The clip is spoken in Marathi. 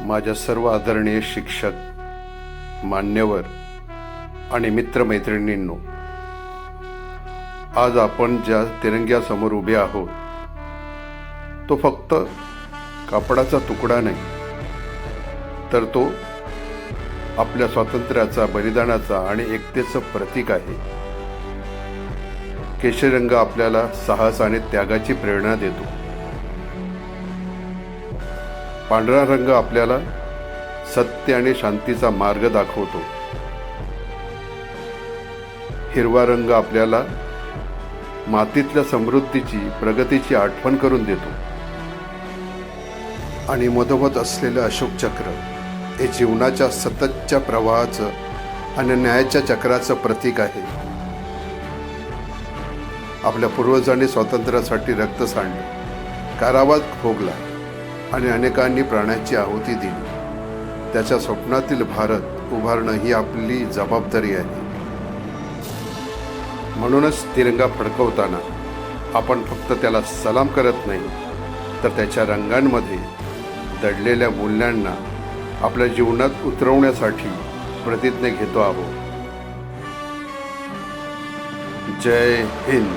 माझ्या सर्व आदरणीय शिक्षक मान्यवर आणि मित्रमैत्रिणींनो आज आपण ज्या तिरंग्यासमोर उभे आहोत तो फक्त कापडाचा तुकडा नाही तर तो आपल्या स्वातंत्र्याचा बलिदानाचा आणि एकतेचं प्रतीक आहे. केशरंग आपल्याला साहस आणि त्यागाची प्रेरणा देतो. पांढरा रंग आपल्याला सत्य आणि शांतीचा मार्ग दाखवतो. हिरवा रंग आपल्याला मातीतल्या समृद्धीची प्रगतीची आठवण करून देतो. आणि मधोमध असलेलं अशोक चक्र हे जीवनाच्या सततच्या प्रवाहाचं आणि न्यायाच्या चक्राचं प्रतीक आहे. आपल्या पूर्वजांनी स्वातंत्र्यासाठी रक्त सांडलं कारावास भोगला. आणि अनेकांनी प्राण्याची आहुती दिली. त्याच्या स्वप्नातील भारत उभारणं ही आपली जबाबदारी आहे. म्हणूनच तिरंगा फडकवताना आपण फक्त त्याला सलाम करत नाही तर त्याच्या रंगांमध्ये दडलेल्या मूल्यांना आपल्या जीवनात उतरवण्यासाठी प्रतिज्ञा घेतो आहोत. जय हिंद.